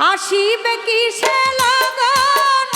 আসিবে কি সে লাগান?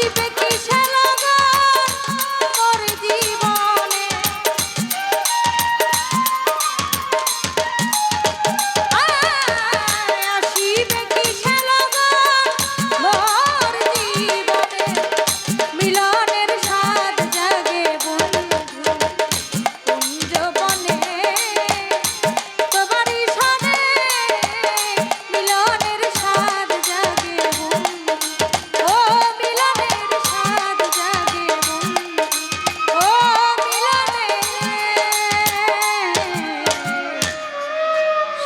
she begged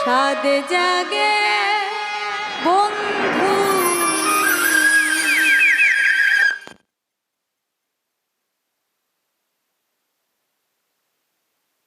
চাঁদ জাগে। বন্ধু